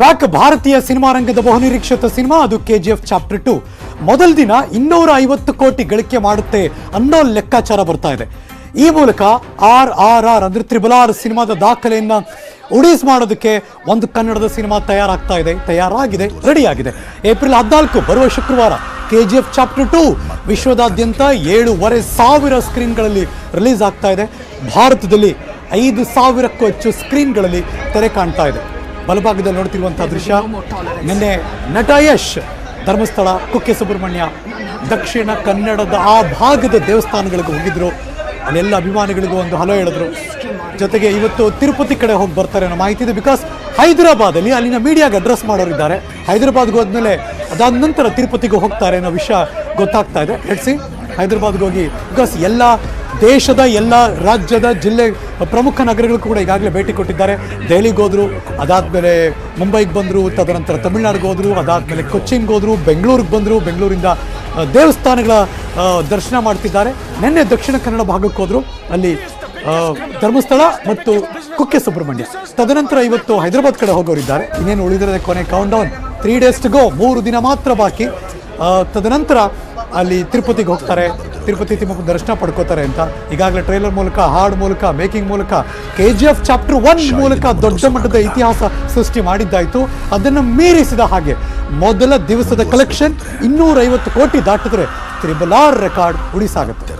Back ಭಾರತೀಯ cinema ರಂಗದ ಬಹುನಿರೀಕ್ಷಿತ ಸಿನಿಮಾ ಅದು K G F chapter two ಮೊದಲ ದಿನ ಇನ್ನೂರ ಐವತ್ತು ಕೋಟಿ ಗಳಿಕೆ ಮಾಡುತ್ತೆ ಅನ್ನೋ ಲೆಕ್ಕಾಚಾರ ಬರ್ತಾ ಇದೆ. ಈ ಮೂಲಕ ಆರ್ ಆರ್ ಆರ್ ಅಂದ್ರೆ ತ್ರಿಬಲ್ ಆರ್ ಸಿನಿಮಾದ ದಾಖಲೆಯನ್ನ ಉಡೀಸ್ ಮಾಡೋದಕ್ಕೆ ಒಂದು ಕನ್ನಡದ ಸಿನಿಮಾ ತಯಾರಾಗ್ತಾ ಇದೆ, ತಯಾರಾಗಿದೆ ರೆಡಿ ಆಗಿದೆ ಏಪ್ರಿಲ್ ಹದಿನಾಲ್ಕು, ಬರುವ ಶುಕ್ರವಾರ K G F chapter two ವಿಶ್ವದಾದ್ಯಂತ ಏಳುವರೆ ಸಾವಿರ ಸ್ಕ್ರೀನ್ಗಳಲ್ಲಿ ರಿಲೀಸ್ ಆಗ್ತಾ ಇದೆ. ಭಾರತದಲ್ಲಿ ಐದು ಸಾವಿರಕ್ಕೂ ಹೆಚ್ಚು ಸ್ಕ್ರೀನ್ಗಳಲ್ಲಿ ತೆರೆ ಕಾಣ್ತಾ ಇದೆ. ಬಲಭಾಗದಲ್ಲಿ ನೋಡ್ತಿರುವಂತಹ ದೃಶ್ಯ. ನಿನ್ನೆ ನಟ ಯಶ್ ಧರ್ಮಸ್ಥಳ ಕುಕ್ಕೆ ಸುಬ್ರಹ್ಮಣ್ಯ ದಕ್ಷಿಣ ಕನ್ನಡದ ಆ ಭಾಗದ ದೇವಸ್ಥಾನಗಳಿಗೆ ಹೋಗಿದ್ರು. ಅಲ್ಲೆಲ್ಲ ಅಭಿಮಾನಿಗಳಿಗೂ ಒಂದು ಹಲೋ ಹೇಳಿದ್ರು. ಜೊತೆಗೆ ಇವತ್ತು ತಿರುಪತಿ ಕಡೆ ಹೋಗಿ ಬರ್ತಾರೆ ಅನ್ನೋ ಮಾಹಿತಿ ಇದೆ. ಬಿಕಾಸ್ ಹೈದರಾಬಾದಲ್ಲಿ ಅಲ್ಲಿನ ಮೀಡಿಯಾಗೆ ಅಡ್ರೆಸ್ ಮಾಡೋರಿದ್ದಾರೆ. ಹೈದರಾಬಾದ್ಗೆ ಹೋದ್ಮೇಲೆ ಅದಾದ ನಂತರ ತಿರುಪತಿಗೆ ಹೋಗ್ತಾರೆ ಅನ್ನೋ ವಿಷಯ ಗೊತ್ತಾಗ್ತಾ ಇದೆ. ಸಿ ಹೈದರಾಬಾದ್ಗೆ ಹೋಗಿ. ಬಿಕಾಸ್ ಎಲ್ಲ ದೇಶದ, ಎಲ್ಲ ರಾಜ್ಯದ ಜಿಲ್ಲೆ ಪ್ರಮುಖ ನಗರಗಳಿಗೂ ಕೂಡ ಈಗಾಗಲೇ ಭೇಟಿ ಕೊಟ್ಟಿದ್ದಾರೆ. ದೆಹಲಿಗೆ ಹೋದರು, ಅದಾದಮೇಲೆ ಮುಂಬೈಗೆ ಬಂದರು, ತದನಂತರ ತಮಿಳ್ನಾಡಿಗೆ ಹೋದರು, ಅದಾದಮೇಲೆ ಕೊಚ್ಚಿನ್ಗೆ ಹೋದರು, ಬೆಂಗಳೂರಿಗೆ ಬಂದರು, ಬೆಂಗಳೂರಿಂದ ದೇವಸ್ಥಾನಗಳ ದರ್ಶನ ಮಾಡ್ತಿದ್ದಾರೆ. ನಿನ್ನೆ ದಕ್ಷಿಣ ಕನ್ನಡ ಭಾಗಕ್ಕೆ ಹೋದರು. ಅಲ್ಲಿ ಧರ್ಮಸ್ಥಳ ಮತ್ತು ಕುಕ್ಕೆ ಸುಬ್ರಹ್ಮಣ್ಯ ತದನಂತರ ಇವತ್ತು ಹೈದರಾಬಾದ್ ಕಡೆ ಹೋಗೋರಿದ್ದಾರೆ. ಇನ್ನೇನು ಉಳಿದಿರೋದೇ ಕೊನೆ count down three days to go ಮೂರು ದಿನ ಮಾತ್ರ ಬಾಕಿ. ತದನಂತರ ಅಲ್ಲಿ ತಿರುಪತಿಗೆ ಹೋಗ್ತಾರೆ. ತಿರುಪತಿ ತಿಮ್ಮಪ್ಪ ದರ್ಶನ ಪಡ್ಕೋತಾರೆ ಅಂತ. ಈಗಾಗಲೇ ಟ್ರೈಲರ್ ಮೂಲಕ ಹಾಡ್ ಮೂಲಕ ಮೇಕಿಂಗ್ ಮೂಲಕ K G F chapter one ಮೂಲಕ ದೊಡ್ಡ ಮಟ್ಟದ ಇತಿಹಾಸ ಸೃಷ್ಟಿ ಮಾಡಿದ್ದಾಯಿತು. ಅದನ್ನು ಮೀರಿಸಿದ ಹಾಗೆ ಮೊದಲ ದಿವಸದ ಕಲೆಕ್ಷನ್ ಇನ್ನೂರೈವತ್ತು ಕೋಟಿ ದಾಟಿದ್ರೆ ತ್ರಿಬಲ್ ಆರ್ ರೆಕಾರ್ಡ್ ಉಳಿಸಾಗುತ್ತೆ.